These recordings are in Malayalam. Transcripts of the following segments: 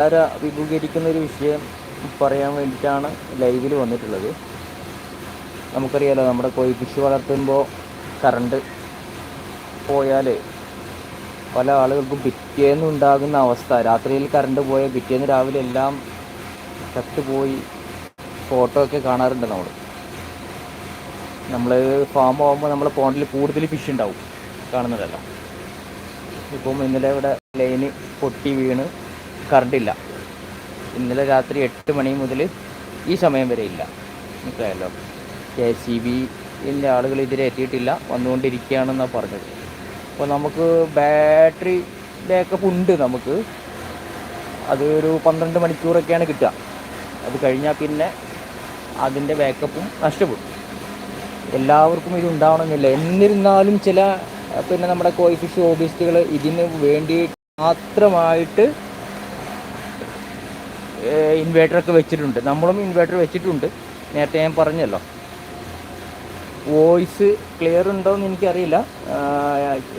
വളരെ അഭിമുഖീകരിക്കുന്ന ഒരു വിഷയം പറയാൻ വേണ്ടിയിട്ടാണ് ലൈവിൽ വന്നിട്ടുള്ളത്. നമുക്കറിയാലോ നമ്മുടെ കോഴി ഫിഷ് വളർത്തുമ്പോൾ കറണ്ട് പോയാൽ പല ആളുകൾക്കും പിറ്റേന്ന് ഉണ്ടാകുന്ന അവസ്ഥ. രാത്രിയിൽ കറണ്ട് പോയ പിറ്റേന്ന് രാവിലെ എല്ലാം ചത്തുപോയി ഫോട്ടോ ഒക്കെ കാണാറുണ്ട് നമ്മൾ നമ്മൾ ഫാം ആകുമ്പോൾ നമ്മളെ പോണ്ടിൽ കൂടുതൽ ഫിഷ് ഉണ്ടാവും കാണുന്നതല്ല. ഇപ്പം ഇന്നലെ ഇവിടെ ലൈന് പൊട്ടി വീണ് കറണ്ടില്ല ഇന്നലെ രാത്രി എട്ട് മണി മുതൽ ഈ സമയം വരെ ഇല്ല. മനസ്സിലായല്ലോ? കെ സി ബിന്റെ ആളുകൾ ഇതിരെ എത്തിയിട്ടില്ല. വന്നുകൊണ്ടിരിക്കുകയാണെന്നാണ് പറഞ്ഞത്. അപ്പോൾ നമുക്ക് ബാറ്ററി ബാക്കപ്പ് ഉണ്ട് നമുക്ക്. അത് ഒരു പന്ത്രണ്ട് മണിക്കൂറൊക്കെയാണ് കിട്ടുക. അത് കഴിഞ്ഞാൽ പിന്നെ അതിന്റെ ബാക്കപ്പും നഷ്ടപ്പെടും. എല്ലാവർക്കും ഇത് ഉണ്ടാവണമെന്നില്ല. എന്നിരുന്നാലും ചില പിന്നെ നമ്മുടെ കോയിഫിഷ് ഓഫീസുകൾ ഇതിന് വേണ്ടി മാത്രമായിട്ട് ഇൻവേർട്ടറൊക്കെ വെച്ചിട്ടുണ്ട്. നമ്മളും ഇൻവേർട്ടർ വെച്ചിട്ടുണ്ട്. നേരത്തെ ഞാൻ പറഞ്ഞല്ലോ. വോയിസ് ക്ലിയർ ഉണ്ടോ എന്ന് എനിക്കറിയില്ല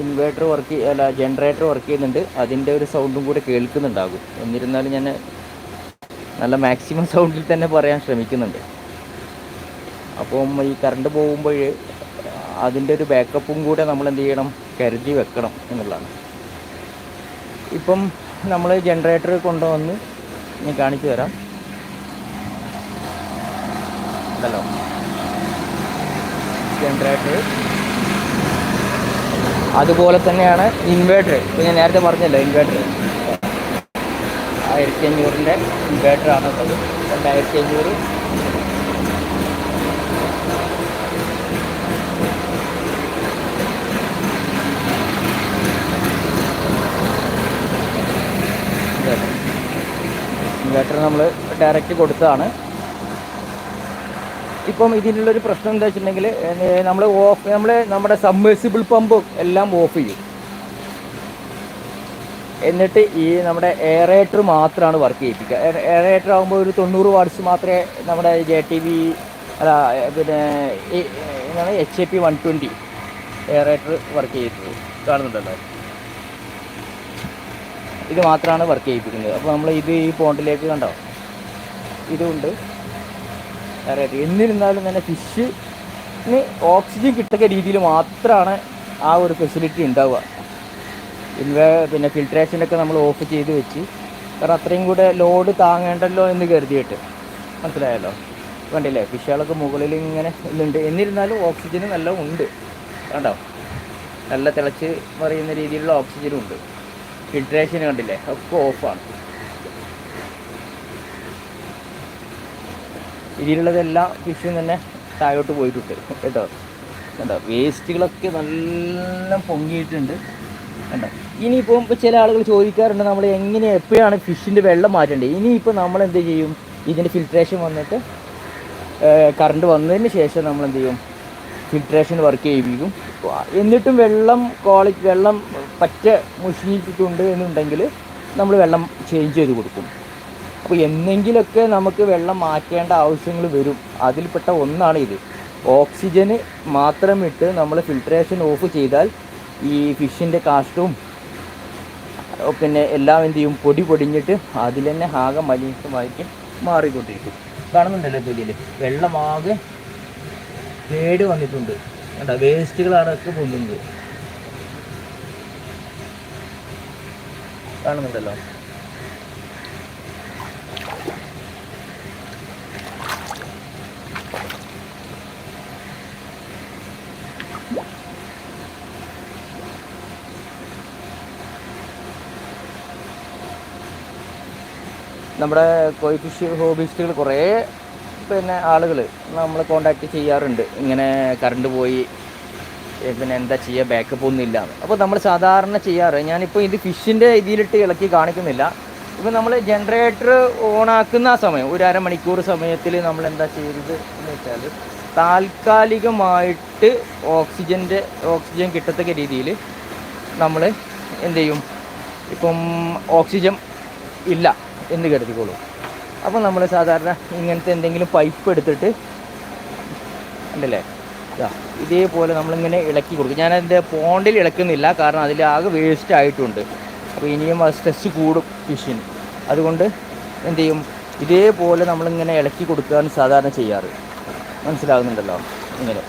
ഇൻവേർട്ടർ വർക്ക് അല്ല ജനറേറ്റർ വർക്ക് ചെയ്യുന്നുണ്ട്. അതിന്റെ ഒരു സൗണ്ടും കൂടെ കേൾക്കുന്നുണ്ടാകും. എന്നിരുന്നാലും ഞാൻ നല്ല മാക്സിമം സൗണ്ടിൽ തന്നെ പറയാൻ ശ്രമിക്കുന്നുണ്ട്. അപ്പം ഈ കറണ്ട് പോകുമ്പോൾ അതിന്റെ ഒരു ബാക്കപ്പും കൂടെ നമ്മൾ എന്ത് ചെയ്യണം? കരുതി വെക്കണം എന്നുള്ളതാണ്. ഇപ്പം നമ്മൾ ജനറേറ്റർ കൊണ്ടുവന്ന് ഞാൻ കാണിച്ചു തരാം. ഉണ്ടല്ലോ ജനറേറ്റർ അതുപോലെ തന്നെയാണ് ഇൻവേർട്ടർ ഇപ്പം ഞാൻ നേരത്തെ പറഞ്ഞല്ലോ ഇൻവേർട്ടർ ആയിരത്തി അഞ്ഞൂറിന്റെ ഇൻവേർട്ടറാണ് ഉള്ളത് രണ്ടായിരത്തി അഞ്ഞൂറ്. ഇൻവേർട്ടർ നമ്മൾ ഡയറക്റ്റ് കൊടുത്തതാണ്. ഇപ്പം ഇതിനുള്ളൊരു പ്രശ്നം എന്താ വെച്ചിട്ടുണ്ടെങ്കിൽ നമ്മൾ ഓഫ് നമ്മൾ നമ്മുടെ സബ്മേഴ്സിബിൾ പമ്പ് എല്ലാം ഓഫ് ചെയ്യും. എന്നിട്ട് ഈ നമ്മുടെ എയറേറ്റർ മാത്രമാണ് വർക്ക് ചെയ്യിപ്പിക്കുക എയറേറ്റർ ആകുമ്പോൾ ഒരു തൊണ്ണൂറ് വാട്സ് മാത്രമേ നമ്മുടെ ജെ ടി വി അല്ല പിന്നെ എന്താണ് H A P one twenty aerator work ചെയ്തിട്ടുള്ളൂ കാണുന്നുണ്ടല്ലോ. ഇത് മാത്രമാണ് വർക്ക് ചെയ്യിപ്പിക്കുന്നത്. അപ്പോൾ നമ്മൾ ഇത് ഈ പോണ്ടിലേക്ക് കണ്ടോ? ഇതുണ്ട്. അറിയാം എന്നിരുന്നാലും തന്നെ ഫിഷിന് ഓക്സിജൻ കിട്ടക്ക രീതിയിൽ മാത്രമാണ് ആ ഒരു ഫെസിലിറ്റി ഉണ്ടാവുക. ഇൻവേ പിന്നെ ഫിൽട്രേഷനൊക്കെ നമ്മൾ ഓഫ് ചെയ്ത് വെച്ച്. കാരണം അത്രയും കൂടെ ലോഡ് താങ്ങേണ്ടല്ലോ എന്ന് കരുതിയിട്ട്. മനസ്സിലായല്ലോ? കണ്ടില്ലേ? ഫിഷുകളൊക്കെ മുകളിൽ ഇങ്ങനെ ഇതുണ്ട്. എന്നിരുന്നാലും ഓക്സിജന് നല്ല ഉണ്ട്. കണ്ടോ? നല്ല തിളച്ച് മറിയുന്ന രീതിയിലുള്ള ഓക്സിജനും ഉണ്ട്. ഫിൽട്രേഷൻ കണ്ടില്ലേ? ഒക്കെ ഓഫാണ് ഇതിലുള്ളതെല്ലാം ഫിഷും തന്നെ താഴോട്ട് പോയിട്ടുണ്ട്. കേട്ടോ? കണ്ടോ? വേസ്റ്റുകളൊക്കെ നല്ല പൊങ്ങിയിട്ടുണ്ട്. കണ്ടോ? ഇനിയിപ്പോൾ ഇപ്പോൾ ചില ആളുകൾ ചോദിക്കാറുണ്ട് നമ്മൾ എങ്ങനെ എപ്പോഴാണ് ഫിഷിന്റെ വെള്ളം മാറ്റേണ്ടത്? ഇനിയിപ്പോൾ നമ്മൾ എന്ത് ചെയ്യും? ഇതിന്റെ ഫിൽട്രേഷൻ വന്നിട്ട് കറണ്ട് വന്നതിന് ശേഷം നമ്മൾ എന്ത് ചെയ്യും? ഫിൽട്രേഷൻ വർക്ക് ചെയ്യിപ്പിക്കും. എന്നിട്ടും വെള്ളം ക്വാളിറ്റി വെള്ളം പറ്റ മുഷിഞ്ഞിട്ടുണ്ട് എന്നുണ്ടെങ്കിൽ നമ്മൾ വെള്ളം ചേഞ്ച് ചെയ്ത് കൊടുക്കും. അപ്പോൾ എന്നെങ്കിലൊക്കെ നമുക്ക് വെള്ളം മാറ്റേണ്ട ആവശ്യങ്ങൾ വരും. അതിൽപ്പെട്ട ഒന്നാണ് ഇത് ഓക്സിജന് മാത്രം ഇട്ട് നമ്മൾ ഫിൽട്രേഷൻ ഓഫ് ചെയ്താൽ ഈ ഫിഷിന്റെ കാഷ്ടവും പിന്നെ എല്ലാം എന്ത് ചെയ്യും? പൊടി പൊടിഞ്ഞിട്ട് അതിൽ തന്നെ ആകെ മലിനമായിട്ട് മാറിക്കൊണ്ടിരിക്കും. കാണുന്നുണ്ടല്ലോ തൊലിയിൽ വെള്ളമാകെ കേട് വന്നിട്ടുണ്ട്. വേണ്ട വേസ്റ്റുകൾ അടക്കം പൊങ്ങുന്നത് കാണുന്നുണ്ടല്ലോ. നമ്മുടെ കോഴിക്കൃഷി ഹോബിസ്റ്റുകൾ കുറേ പിന്നെ ആളുകൾ നമ്മൾ കോണ്ടാക്ട് ചെയ്യാറുണ്ട്. ഇങ്ങനെ കറണ്ട് പോയി പിന്നെ എന്താ ചെയ്യുക ബാക്കപ്പ് ഒന്നും ഇല്ലാന്ന്. അപ്പോൾ നമ്മൾ സാധാരണ ചെയ്യാറ് ഞാനിപ്പോൾ ഇത് ഫിഷിന്റെ ഇതിലിട്ട് ഇളക്കി കാണിക്കുന്നില്ല. ഇപ്പോൾ നമ്മൾ ജനറേറ്റർ ഓണാക്കുന്ന ആ സമയം ഒരു അരമണിക്കൂർ സമയത്തിൽ നമ്മൾ എന്താ ചെയ്തത് എന്ന് വെച്ചാൽ താൽക്കാലികമായിട്ട് ഓക്സിജന്റെ ഓക്സിജൻ കിട്ടത്തക്ക രീതിയിൽ നമ്മൾ എന്ത് ചെയ്യും? ഇപ്പം ഓക്സിജൻ ഇല്ല എന്ന് കരുതിക്കോളൂ. അപ്പോൾ നമ്മൾ സാധാരണ ഇങ്ങനത്തെ എന്തെങ്കിലും പൈപ്പ് എടുത്തിട്ട് ഉണ്ടല്ലേ? ഇതാ ഇതേപോലെ നമ്മളിങ്ങനെ ഇളക്കി കൊടുക്കും. ഞാൻ അതിന്റെ പോണ്ടിൽ ഇളക്കുന്നില്ല കാരണം അതിൽ ആകെ വേസ്റ്റ് ആയിട്ടുണ്ട്. അപ്പോൾ ഇനിയും അത് സ്ട്രെസ് കൂടും ഫിഷിന് അതുകൊണ്ട് എന്ത് ചെയ്യും? ഇതേപോലെ നമ്മളിങ്ങനെ ഇളക്കി കൊടുക്കുകയാണ് സാധാരണ ചെയ്യാറ്. മനസ്സിലാകുന്നുണ്ടല്ലോ? ഇങ്ങനെ.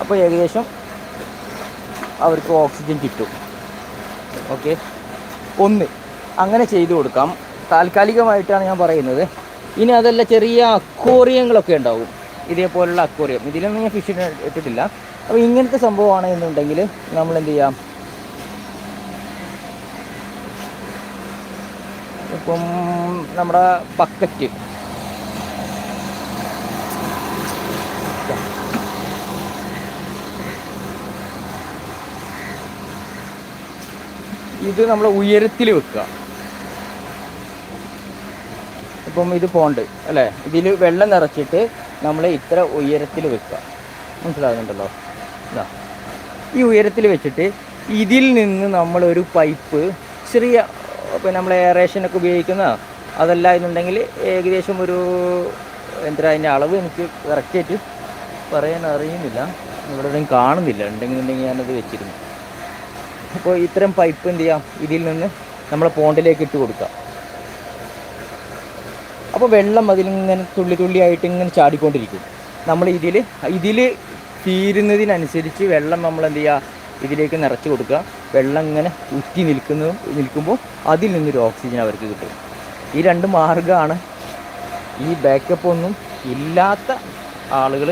അപ്പോൾ ഏകദേശം അവർക്ക് ഓക്സിജൻ കിട്ടും. ഓക്കെ ഒന്ന് അങ്ങനെ ചെയ്തു കൊടുക്കാം. താൽക്കാലികമായിട്ടാണ് ഞാൻ പറയുന്നത്. ഇനി അതല്ല ചെറിയ അക്വോറിയങ്ങളൊക്കെ ഉണ്ടാവും. ഇതേപോലുള്ള അക്വോറിയം. ഇതിലൊന്നും ഞാൻ ഫിഷ് ഇട്ടിട്ടില്ല. അപ്പോൾ ഇങ്ങനത്തെ സംഭവമാണ് എന്നുണ്ടെങ്കിൽ നമ്മൾ എന്ത് ചെയ്യാം? ഇപ്പം നമ്മുടെ ബക്കറ്റ് ഇത് നമ്മൾ ഉയരത്തിൽ വെക്കുക. ഇപ്പം ഇത് പോണ്ട് അല്ലേ? ഇതിൽ വെള്ളം നിറച്ചിട്ട് നമ്മൾ ഇത്ര ഉയരത്തിൽ വെക്കുക. മനസ്സിലാകുന്നുണ്ടല്ലോ ഇതാ. ഈ ഉയരത്തിൽ വെച്ചിട്ട് ഇതിൽ നിന്ന് നമ്മളൊരു പൈപ്പ് ചെറിയ ഇപ്പം നമ്മൾ എയറേഷനൊക്കെ ഉപയോഗിക്കുന്ന അതല്ല എന്നുണ്ടെങ്കിൽ ഏകദേശം ഒരു എന്താ അതിന്റെ അളവ് എനിക്ക് കറക്റ്റായിട്ട് പറയാൻ അറിയുന്നില്ല. ഇവിടെ ഒന്നും കാണുന്നില്ല. ഉണ്ടെങ്കിൽ ഉണ്ടെങ്കിൽ ഞാനത് വെച്ചിരുന്നു. അപ്പോൾ ഇത്തരം പൈപ്പ് എന്ത് ചെയ്യാം? ഇതിൽ നിന്ന് നമ്മളെ പോണ്ടിലേക്ക് ഇട്ട് കൊടുക്കാം. അപ്പോൾ വെള്ളം അതിലിങ്ങനെ തുള്ളി തുള്ളിയായിട്ട് ഇങ്ങനെ ചാടിക്കൊണ്ടിരിക്കും. നമ്മൾ ഇതിൽ ഇതിൽ തീരുന്നതിനനുസരിച്ച് വെള്ളം നമ്മൾ എന്ത് ചെയ്യുക? ഇതിലേക്ക് നിറച്ച് കൊടുക്കുക. വെള്ളം ഇങ്ങനെ ഉറ്റി നിൽക്കുന്ന നിൽക്കുമ്പോൾ അതിൽ നിന്നൊരു ഓക്സിജൻ അവർക്ക് കിട്ടും. ഈ രണ്ട് മാർഗമാണ് ഈ ബാക്കപ്പ് ഒന്നും ഇല്ലാത്ത ആളുകൾ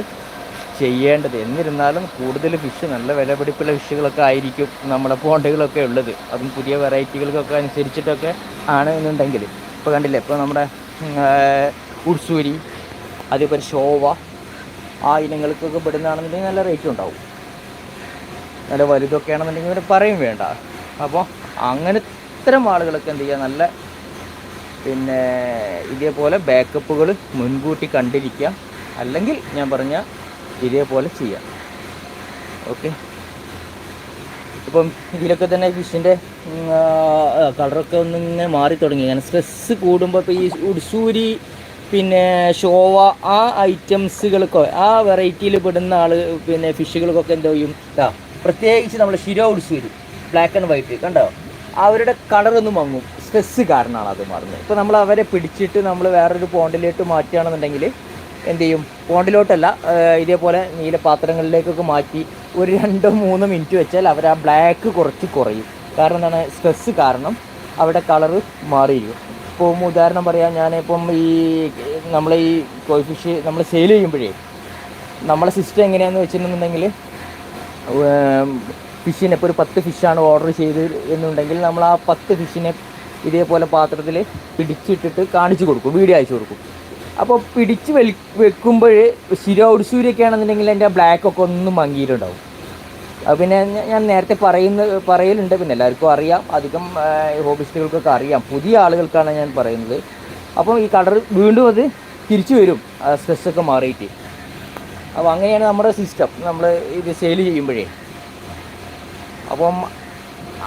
ചെയ്യേണ്ടത്. എന്നിരുന്നാലും കൂടുതൽ ഫിഷ് നല്ല വിലപിടിപ്പുള്ള ഫിഷുകളൊക്കെ ആയിരിക്കും നമ്മുടെ പോണ്ടകളൊക്കെ ഉള്ളത്. അതും പുതിയ വെറൈറ്റികൾക്കൊക്കെ അനുസരിച്ചിട്ടൊക്കെ ആണ് എന്നുണ്ടെങ്കിൽ. ഇപ്പോൾ കണ്ടില്ലേ ഇപ്പോൾ നമ്മുടെ ഉർസൂരി അതേപോലെ ഷോവ ആ ഇനങ്ങൾക്കൊക്കെ പെടുന്നതാണെന്നുണ്ടെങ്കിൽ നല്ല റേറ്റ് ഉണ്ടാവും. നല്ല വലുതൊക്കെ ആണെന്നുണ്ടെങ്കിൽ ഇവർ പറയും വേണ്ട. അപ്പോൾ അങ്ങനെ ഇത്തരം ആളുകളൊക്കെ എന്ത് ചെയ്യുക നല്ല പിന്നെ ഇതേപോലെ ബാക്കപ്പുകൾ മുൻകൂട്ടി കണ്ടിരിക്കുക. അല്ലെങ്കിൽ ഞാൻ പറഞ്ഞ ഇതേപോലെ ചെയ്യാം. ഓക്കെ ഇപ്പം ഇതിലൊക്കെ തന്നെ ഫിഷിന്റെ കളറൊക്കെ ഒന്ന് ഇങ്ങനെ മാറി തുടങ്ങി. കാരണം സ്ട്രെസ്സ് കൂടുമ്പോൾ ഇപ്പോൾ ഈ ഉഡ്സൂരി പിന്നെ ഷോവ ആ ഐറ്റംസുകൾക്കോ ആ വെറൈറ്റിയിൽ പെടുന്ന ആൾ പിന്നെ ഫിഷുകൾക്കൊക്കെ എന്തോ ചെയ്യും? ഇതാ പ്രത്യേകിച്ച് നമ്മൾ Shiro Utsuri black and white കണ്ടോ? അവരുടെ കളറൊന്ന് മങ്ങും സ്ട്രെസ്സ് കാരണമാണ് അത് മാറുന്നത്. ഇപ്പോൾ നമ്മൾ അവരെ പിടിച്ചിട്ട് നമ്മൾ വേറൊരു പോണ്ടിലോട്ട് മാറ്റുകയാണെന്നുണ്ടെങ്കിൽ എന്ത് ചെയ്യും? പോണ്ടിലോട്ടല്ല ഇതേപോലെ നീല പാത്രങ്ങളിലേക്കൊക്കെ മാറ്റി ഒരു രണ്ടോ മൂന്നോ മിനിറ്റ് വെച്ചാൽ അവർ ആ ബ്ലാക്ക് കുറച്ച് കുറയും. കാരണം എന്താണ്? സ്ട്രെസ്സ് കാരണം അവിടെ കളറ് മാറിയിരിക്കും. ഇപ്പോൾ ഉദാഹരണം പറയാം. ഞാനിപ്പം ഈ നമ്മൾ ഈ കോയി ഫിഷ് നമ്മൾ സെയിൽ ചെയ്യുമ്പോഴേ നമ്മളെ സിസ്റ്റം എങ്ങനെയാണെന്ന് വെച്ചിട്ടുണ്ടെന്നുണ്ടെങ്കിൽ ഫിഷിനെ ഇപ്പോൾ ഒരു പത്ത് ഫിഷാണ് ഓർഡർ ചെയ്ത് എന്നുണ്ടെങ്കിൽ നമ്മൾ ആ പത്ത് ഫിഷിനെ ഇതേപോലെ പാത്രത്തിൽ പിടിച്ചിട്ടിട്ട് കാണിച്ചു കൊടുക്കും വീഡിയോ അയച്ചു കൊടുക്കും. അപ്പോൾ പിടിച്ച് വെൽ വെക്കുമ്പോൾ ശിരോ ഉടുസൂരിയൊക്കെ ആണെന്നുണ്ടെങ്കിൽ ബ്ലാക്ക് ഒക്കെ ഒന്നും മങ്ങിയിട്ടുണ്ടാവും. പിന്നെ ഞാൻ നേരത്തെ പറയുന്ന പറയലുണ്ട് പിന്നെ എല്ലാവർക്കും അറിയാം. അധികം ഹോബിസ്റ്റുകൾക്കൊക്കെ അറിയാം. പുതിയ ആളുകൾക്കാണ് ഞാൻ പറയുന്നത്. അപ്പോൾ ഈ കളർ വീണ്ടും അത് തിരിച്ചു വരും. സ്ട്രെസ്സൊക്കെ മാറിയിട്ട്. അപ്പോൾ അങ്ങനെയാണ് നമ്മുടെ സിസ്റ്റം നമ്മൾ ഇത് സെയിൽ ചെയ്യുമ്പോഴേ. അപ്പം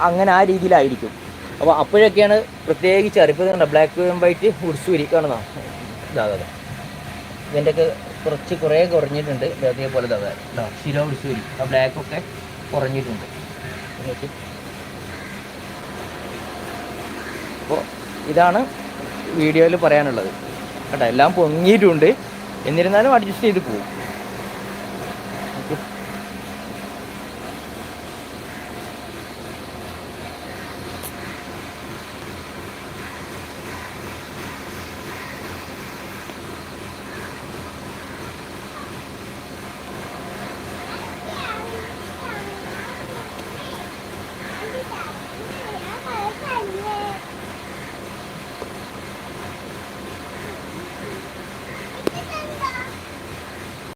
അങ്ങനെ ആ രീതിയിലായിരിക്കും. അപ്പോൾ അപ്പോഴൊക്കെയാണ് പ്രത്യേകിച്ച് അറിയിപ്പ് ബ്ലാക്ക് ആൻഡ് വൈറ്റ് ഉടുസൂരി കാണുന്ന ഇതാ അതെ ഇതിന്റെയൊക്കെ കുറച്ച് കുറേ കുറഞ്ഞിട്ടുണ്ട്. അതേപോലെ ഇതാകാം ഇതാ ശിരോ ഉടുസൂരി ആ ബ്ലാക്കൊക്കെ കുറഞ്ഞിട്ടുണ്ട്. അപ്പോൾ ഇതാണ് വീഡിയോയിൽ പറയാനുള്ളത്. കേട്ടോ എല്ലാം പൊങ്ങിയിട്ടുണ്ട്. എന്നിരുന്നാലും അഡ്ജസ്റ്റ് ചെയ്ത് പോകും